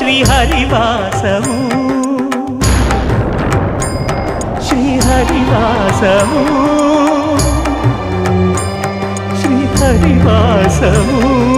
శ్రీహరివాసము. శ్రీహరివాసము. శ్రీహరివాసము.